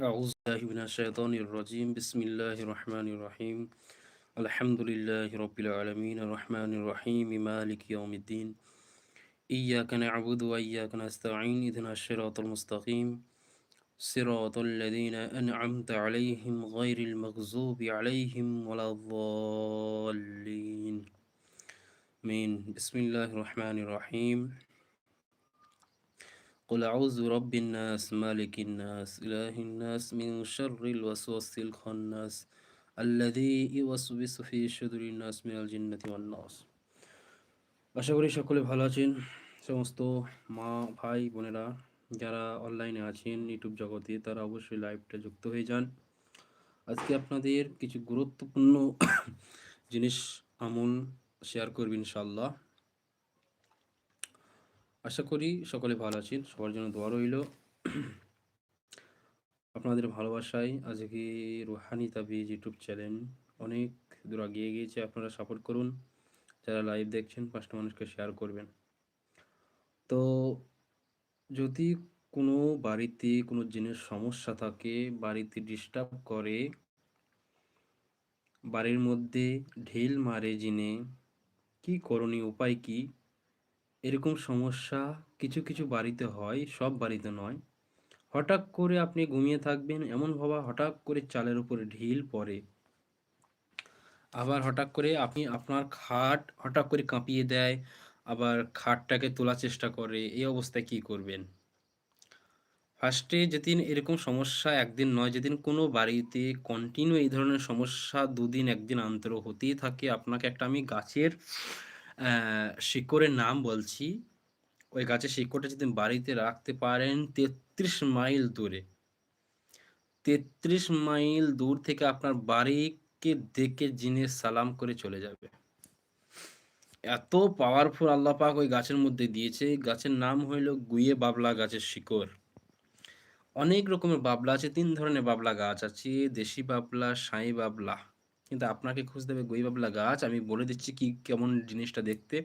أعوذ بالله من الشيطان الرجيم. بسم الله الرحمن الرحيم. الحمد لله رب العالمين. الرحمن الرحيم. مالك يوم الدين. إياك نعبد وإياك نستعين. إذن الصراط المستقيم. صراط الذين أنعمت عليهم غير المغضوب عليهم ولا الضالين. من بسم الله الرحمن الرحيم. قل أعوذ برب الناس مالك الناس إله الناس من شر الوسواس الخناس الذي يوسوس في صدور الناس من الجنة والناس আশা করি সকলে ভালো আছেন সমস্ত মা ভাই বোনেরা যারা অনলাইনে আছেন ইউটিউব জগতে তারা অবশ্যই লাইভটা যুক্ত হয়ে যান আজকে আপনাদের কিছু গুরুত্বপূর্ণ জিনিস আমল শেয়ার করবেন ইনশাল্লাহ আশা করি সকলে ভালো আছেন। সবার জন্য দোয়া রইল। আপনাদের ভালোবাসায় আজকে রুহানি তাবিজ ইউটিউব চ্যানেল অনেক দূর এগিয়ে গিয়েছে, আপনারা সাপোর্ট করুন। যারা লাইভ দেখছেন, পাঁচটা মানুষকে শেয়ার করবেন। তো যদি কোনো বাড়িতে কোনো জিনিস সমস্যা থাকে, বাড়িতে ডিস্টার্ব করে, বাড়ির মধ্যে ঢিল মারে জিনে, কি করণীয়, উপায় কি? এরকম সমস্যা কিছু কিছু বাড়িতে হয়, সব বাড়িতে নয়। হঠাৎ করে আপনি ঘুমিয়ে থাকবেন, এমন ভাবা হঠাৎ করে চালের উপরে ঢিল পড়ে। আবার হঠাৎ করে আপনি আপনার খাট হঠাৎ করে কাঁপিয়ে দেয়, আবার খাটটাকে তোলার চেষ্টা করে, এই অবস্থায় কি করবেন? ফার্স্টে যেদিন এরকম সমস্যা একদিন নয়, যেদিন কোনো বাড়িতে কন্টিনিউ এই ধরনের সমস্যা দুদিন একদিন অন্তর হতেই থাকে। আপনাকে একটা আমি গাছের শিকড়ের নাম বলছি। ওই গাছের শিকড়টা যদি বাড়িতে রাখতে পারেন তেত্রিশ মাইল দূরে। তেত্রিশ মাইল দূর থেকে আপনার বাড়িকে দেখে জিনে সালাম করে চলে যাবে। এত পাওয়ারফুল আল্লাহ পাক ওই গাছের মধ্যে দিয়েছে। গাছের নাম হইল গুইয়ে বাবলা গাছের শিকড়। অনেক রকমের বাবলা আছে, তিন ধরনের বাবলা গাছ আছে, দেশি বাবলা সাই বাবলা। কিন্তু আপনাকে খুঁজতে হবে গুই বাবলা গাছ। আমি বলে দিচ্ছি কি, কেমন জিনিসটা দেখতে।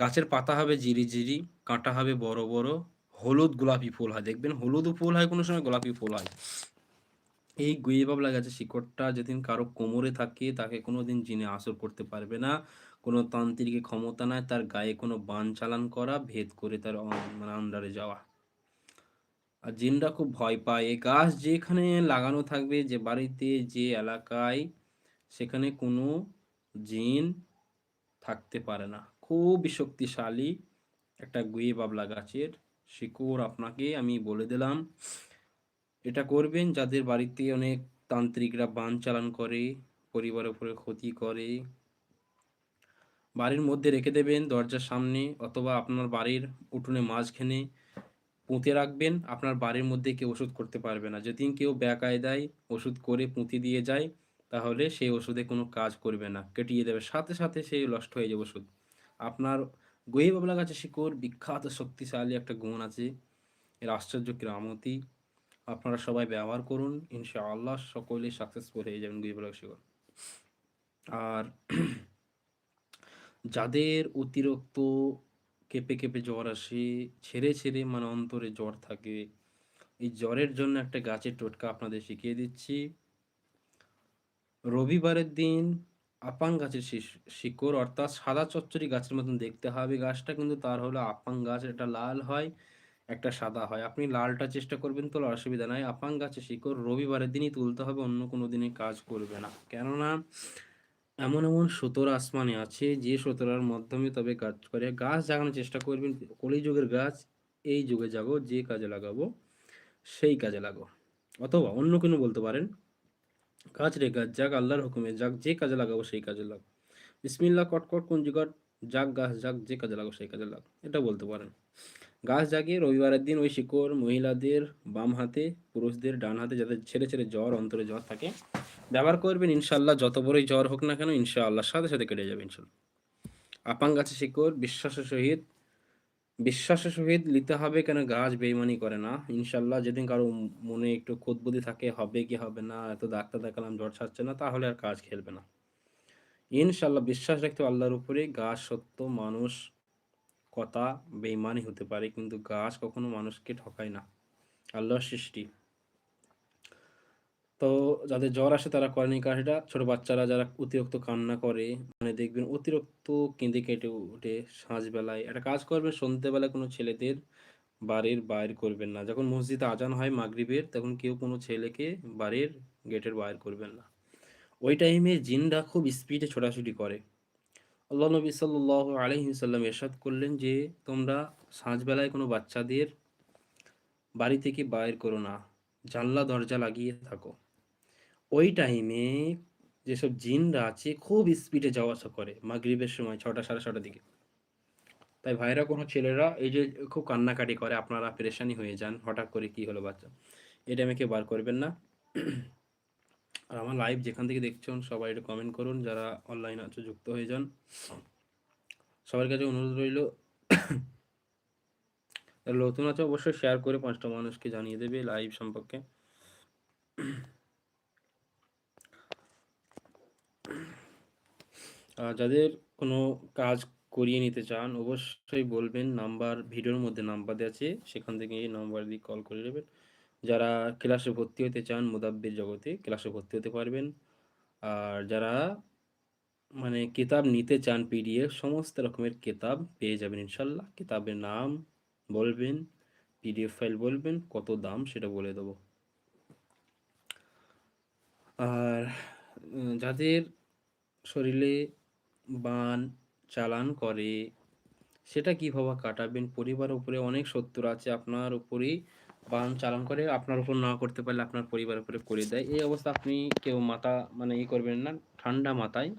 গাছের পাতা হবে জিরি জিরি, কাঁটা হবে বড় বড়, হলুদ গোলাপি ফুল হয়। দেখবেন হলুদ ফুল হয়, কোনো সময় গোলাপি ফুল হয়। এই গুয়ে গাছের শিকড়টা যেদিন কারও কোমরে থাকে, তাকে কোনো দিন জিনে আসর করতে পারবে না। কোনো তান্ত্রিকের ক্ষমতা নাই, তার গায়ে কোনো বান চালান করা, ভেদ করে তার মানে আন্ডারে যাওয়া। আর জিনরা খুব ভয় পায়। এই গাছ যেখানে লাগানো থাকবে, যে বাড়িতে, যে এলাকায় সেখানে কোনো জিন থাকতে পারে না। খুবই শক্তিশালী একটা গুয়ে বাবলা গাছের শিকড় আপনাকে আমি বলে দিলাম। এটা করবেন যাদের বাড়িতে অনেক তান্ত্রিকরা বান চালান করে, পরিবারের উপরে ক্ষতি করে। বাড়ির মধ্যে রেখে দেবেন দরজার সামনে অথবা আপনার বাড়ির উঠোনে মাঝখানে পুঁতে রাখবেন। আপনার বাড়ির মধ্যে কেউ ওষুধ করতে পারবে না। যদি কেউ বেকায়দায় ওষুধ করে পুঁতি দিয়ে যায় তাহলে সেই ওষুধে কোনো কাজ করবে না, কেটিয়ে দেবে। সাথে সাথে সেই নষ্ট হয়ে যাবে ওষুধ। আপনার গহি বাবলা গাছের শিকড়, বিখ্যাত শক্তিশালী একটা গুণ আছে, এর আশ্চর্য ক্রামতি। আপনারা সবাই ব্যবহার করুন, ইনশাআল্লাহ সকলে সাকসেসফুল হয়ে যাবেন গহি বাবলা শিকড়। আর যাদের অতিরিক্ত কেঁপে কেঁপে জ্বর আসে, ছেড়ে ছেড়ে মানে অন্তরে জ্বর থাকে, এই জ্বরের জন্য একটা গাছের টোটকা আপনাদের শিখিয়ে দিচ্ছি। রবিবারের দিন আপাং গাছের শিকড় অর্থাৎ সাদা চচ্চড়ি গাছের মতন দেখতে হবে। গাছটা কিন্তু তার হলো আপাং গাছ, এটা লাল হয়, একটা সাদা হয়। আপনি লালটা চেষ্টা করবেন তো অসুবিধা নাই। আপাং গাছের শিকড় রবিবারের দিনই তুলতে হবে, অন্য কোনো দিনে কাজ করবে না। কেননা এমন এমন সুতোর আসমানে আছে, যে সুতোরার মাধ্যমে তবে কাজ করে। গাছ জাগানোর চেষ্টা করবেন, কলিযুগের গাছ, এই যুগে জাগো যে কাজে লাগাবো, সেই কাজে লাগো অথবা অন্য কোনো বলতে পারেন কাজ রে গাছ, যাক আল্লাহর হুকুমে, যাক যে কাজে লাগাবো সেই কাজে লাগ। বিসমিল্লা কটকট কোন জুগাট যাক গাছ, যাক যে কাজে লাগাবো সেই কাজে লাগ। এটা বলতে পারেন। গাছ জাগিয়ে রবিবারের দিন ওই শিকড়, মহিলাদের বাম হাতে, পুরুষদের ডান হাতে যাদের ছেড়ে ছেড়ে জ্বর, অন্তরে জ্বর থাকে, ব্যবহার করবেন। ইনশাল্লাহ যত বড়ই জ্বর হোক না কেন, ইনশাআল্লাহ সাথে সাথে কেটে যাবে ইনশাল্লাহ আপাং গাছে শিকড়, বিশ্বাসের সহিত বিশ্বাসের সহিত নিতে হবে কেন? গাছ বেইমানি করে না। ইনশাল্লাহ যেদিন কারও মনে একটু খোদবুদি থাকে, হবে কি হবে না, এত ডাক্তার দেখালাম, জ্বর ছাড়ছে না, তাহলে আর কাজ খেলবে না। ইনশাল্লাহ বিশ্বাস রাখতে আল্লাহর উপরে, গাছ সত্য মানুষ, কথা বেইমানি হতে পারে, কিন্তু গাছ কখনো মানুষকে ঠকায় না। আল্লাহর সৃষ্টি। তো যাদের জ্বর আসে তারা করেন কাজটা ছোট বাচ্চারা যারা অতিরিক্ত কান্না করে মানে দেখবেন অতিরিক্ত কেঁদে কেটে উঠে সাঁঝবেলায় একটা কাজ করবেন, সন্ধ্যেবেলায় কোনো ছেলেদের বাড়ির বাইর করবেন না। যখন মসজিদে আজান হয় মাগরিবের, তখন কেউ কোনো ছেলেকে বাড়ির গেটের বাইর করবেন না। ওই টাইমে জিনরা খুব স্পিডে ছোটাছুটি করে। আল্লাহ নবী সাল্লাহ আলহিসাল্লাম এরশাদ করলেন যে, তোমরা সাঁঝবেলায় কোনো বাচ্চাদের বাড়ি থেকে বাইর করো না। জানলা, দরজা লাগিয়ে থাকো। ওই টাইমে যেসব জিনরা আছে খুব স্পিডে যাওয়া আসা করে মাগরিবের সময় ছটা সাড়ে ছটার দিকে। তাই ভাইরা কোনো ছেলেরা এই যে খুব কান্নাকাটি করে, আপনারা পেরেশানি হয়ে যান, হঠাৎ করে কি হলো বাচ্চা? এটা কেউ বার করবেন না। আর আমার লাইভ যেখান থেকে দেখছেন, সবাই এটা কমেন্ট করুন, যারা অনলাইন আছে, যুক্ত হয়ে যান। সবার কাছে অনুরোধ রইল নতুন আছে, অবশ্যই শেয়ার করে পাঁচটা মানুষকে জানিয়ে দেবে লাইভ সম্পর্কে। যাদের কোনো কাজ করিয়ে নিতে চান, অবশ্যই বলবেন নাম্বার, ভিডিওর মধ্যে নাম্বার দেওয়া আছে, সেখান থেকে এই নাম্বার দিয়ে কল করে নেবেন। যারা ক্লাসে ভর্তি হতে চান, মুদাব্বির জগতে ক্লাসে ভর্তি হতে পারবেন। আর যারা মানে কিতাব নিতে চান, পিডিএফ, সমস্ত রকমের কিতাব পেয়ে যাবেন ইনশাল্লাহ। কিতাবের নাম বলবেন, পিডিএফ ফাইল বলবেন, কত দাম সেটা বলে দেবো। আর যাদের শরীরে বান চালান করে, সেটা কীভাবে কাটাবেন? পরিবারের উপরে অনেক শত্রু আছে, আপনার উপরেই বান চালান করে, আপনার উপর না করতে পারলে আপনার পরিবার উপরে করে দেয়। এই অবস্থা আপনি কেউ মাথা মানে ই করবেন না, ঠান্ডা মাথায়।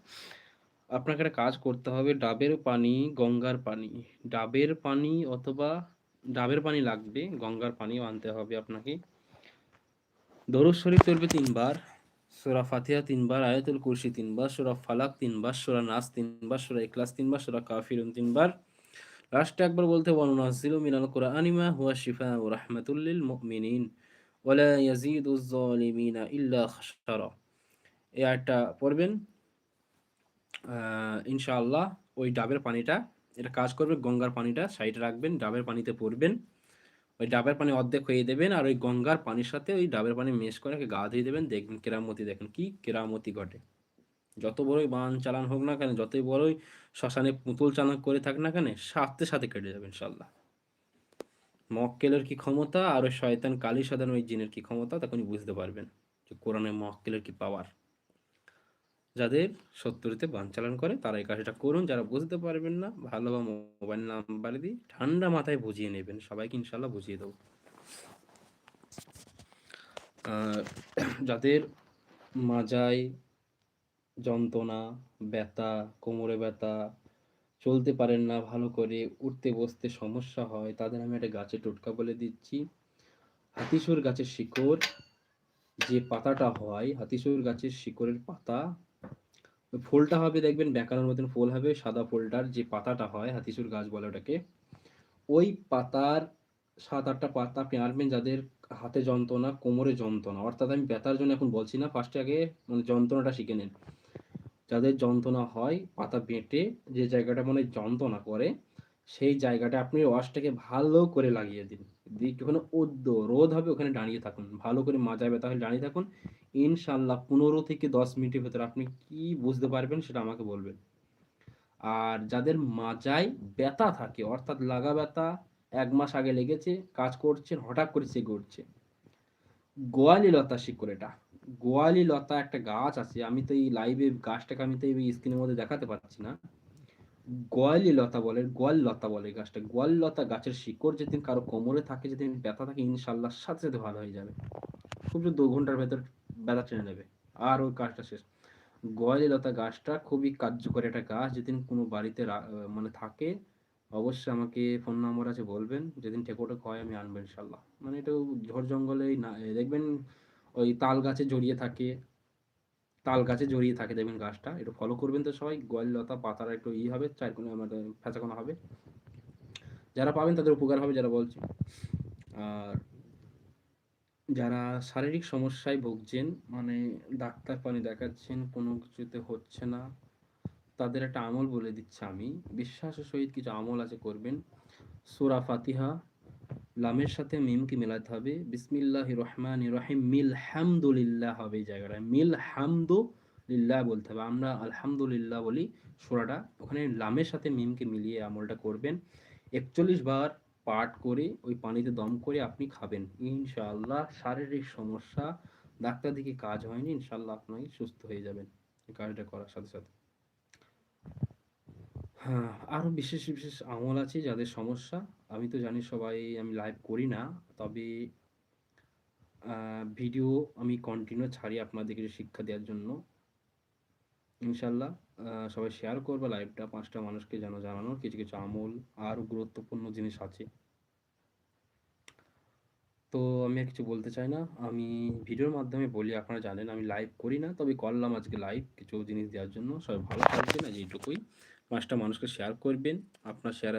আপনাকে একটা কাজ করতে হবে, ডাবের পানি, গঙ্গার পানি। ডাবের পানি অথবা ডাবের পানি লাগবে, গঙ্গার পানিও আনতে হবে আপনাকে। দরুদ শরীফ চলবে তিনবার। সুরা ফাতিহা তিনবার, আয়াতুল কুরসি তিনবার, সুরা ফালাক তিনবার, সুরা নাস তিনবার, সুরা ইখলাস তিনবার, সুরা কাফিরুন তিনবার। লাস্টে একবার বলতে ওয়ানুনাজ্জিলু মিনাল কুরআনি মা হুয়া শিফাউ রাহমাতুল লিল মুমিনিন ওয়ালা ইয়াজিদুজ জালিমিনা ইল্লা খাসারা এই আয়াতটা পড়বেন। ইনশাআল্লাহ ওই ডাবের পানিটা, এটা কাজ করবে, গঙ্গার পানিটা সাইডে রাখবেন, ডাবের পানিতে পড়বেন। ওই ডাবের পানি অর্ধেক হয়ে দেবেন আর ওই গঙ্গার পানির সাথে ওই ডাবের পানি মেশ করে গা ধুয়ে দেবেন, দেখবেন কেরামতি, দেখেন কি কেরামতি ঘটে। যত বড়ই বান চালান হোক না কেন, যতই বড়ই শ্মশানে পুতুল চালান করে থাক না কেন, সাথে সাথে কেটে যাবে ইনশাল্লাহ। মক্কেলের কি ক্ষমতা আর ওই শয়তান কালী সাধারণ ওই জিনের কি ক্ষমতা তখনই বুঝতে পারবেন যে কোরআনে মক্কেলের কি পাওয়ার যাদের শত্রুতে বান চালান করে, তারা এই কাজটা করুন। যারা বুঝতে পারবেন না, ভালো বা মোবাইল নাম্বার দিয়ে ঠান্ডা মাথায় বুঝিয়ে নেবেন। সবাইকে ইনশাল্লাহ বুঝিয়ে দেবো। যাদের মাজায় যন্ত্রণা, ব্যথা, কোমরে ব্যথা, চলতে পারেন না ভালো করে, উঠতে বসতে সমস্যা হয়, তাদের আমি একটা গাছের টোটকা বলে দিচ্ছি। হাতিসুর গাছের শিকড় যে পাতাটা হয়, হাতিসুর গাছের শিকড়ের পাতা ফুলটা হবে, দেখবেন বেঁকানোর মতন ফুল হবে, সাদা ফুলটার যে পাতাটা হয় হাতিসুর গাছ বলে ওটাকে, ওই পাতার সাত আটটা পাতা আপনি যাদের হাতে যন্ত্রণা, কোমরে যন্ত্রণা, অর্থাৎ আমি ব্যথার জন্য এখন বলছি না ফার্স্টে আগে মানে যন্ত্রণাটা শিখে নেন। যাদের যন্ত্রণা হয়, পাতা বেঁটে যে জায়গাটা মানে যন্ত্রণা করে, সেই জায়গাটা আপনি ওয়াশটাকে ভালো করে লাগিয়ে দিন। দিয়ে ওখানে উদ্য রোদ হবে ওখানে দাঁড়িয়ে থাকুন, ভালো করে মাজায় ব্যথা হলে দাঁড়িয়ে থাকুন ইনশাল্লাহ পনেরো থেকে দশ মিনিটের ভেতরে আপনি কি বুঝতে পারবেন সেটা আমাকে বলবেন। আর যাদের মাজায় ব্যথা থাকে, অর্থাৎ লাগা ব্যথা, এক মাস আগে লেগেছে, কাজ করছেন, হঠাৎ করে সে করছে। গোয়ালি লতা শিকড় এটা। গোয়ালি লতা একটা গাছ আছে, আমি তো এই লাইভে গাছটাকে আমি তো এই স্ক্রিনের মধ্যে দেখাতে পারছি না। গোয়ালি লতা বলে, গোয়াল লতা বলে গাছটা। গোয়াল লতা গাছের শিকড় যেদিন কারও কোমরে থাকে, যেদিন ব্যথা থাকে, ইনশাল্লাহ সাথে সাথে ভালো হয়ে যাবে। খুব দু ঘণ্টার ভেতর ব্যথা টেনে নেবে। আর ওই কাজটা শেষ। গোয়ালি লতা গাছটা খুবই কার্যকর একটা গাছ। যেদিন কোনো বাড়িতে মানে থাকে, অবশ্যই আমাকে ফোন নাম্বার আছে, বলবেন। যেদিন টেকোটেক হয়, আমি আনব ইনশাল্লাহ। মানে এটা ঝড় জঙ্গলেই না দেখবেন ওই তাল গাছে জড়িয়ে থাকে। তাল গাছে জড়িয়ে থাকে, দেখবেন গাছটা। একটু ফলো করবেন তো সবাই। গোয়াল লতা পাতার একটু ই হবে চারকোনা আমাদের ফেঁচাকোনা হবে। যারা পাবেন তাদের উপকার হবে, যারা বলছি। আর যারা শারীরিক সমস্যায় ভুগছেন মানে ডাক্তার পানি দেখাচ্ছেন, কোনো কিছুতে হচ্ছে না, তাদের একটা আমল বলে দিচ্ছি আমি। বিশ্বাসের সহিত কিছু আমল আছে করবেন। সুরা ফাতিহা, লামের সাথে মিমকে মেলাতে হবে। বিসমিল্লাহ রহমান রহিম, মিল হামদুলিল্লাহ হবে এই জায়গাটায়। মিল হামদু লিল্লাহ বলতে হবে। আমরা আলহামদুলিল্লাহ বলি সোরাটা। ওখানে লামের সাথে মিমকে মিলিয়ে আমলটা করবেন। একচল্লিশ বার পাঠ করে, ওই পানিতে দম করে আপনি খাবেন। ইনশাআল্লাহ শারীরিক সমস্যা, ডাক্তার দিকে কাজ হয়নি, ইনশাআল্লাহ আপনি সুস্থ হয়ে যাবেন এই কাজটা করার সাথে সাথে। হ্যাঁ আরও বিশেষ বিশেষ আমল আছে যাদের সমস্যা, আমি তো জানি সবাই আমি লাইভ করি না, তবে ভিডিও আমি কন্টিনিউ ছাড়ি আপনাদেরকে শিক্ষা দেওয়ার জন্য। ইনশাল্লাহ সবাই শেয়ার করবে লাইভটা পাঁচটা মানুষকে যেন জানানোর কিছু কিছু আমল আরও গুরুত্বপূর্ণ জিনিস আছে। তো আমি আর কিছু বলতে চাই না। আমি ভিডিওর মাধ্যমে বলি, আপনারা জানেন আমি লাইভ করি না, তবে করলাম আজকে লাইভ কিছু জিনিস দেওয়ার জন্য। সবাই ভালো থাকবেন আজ এইটুকুই পাঁচটা মানুষকে শেয়ার করবেন। আপনার শেয়ার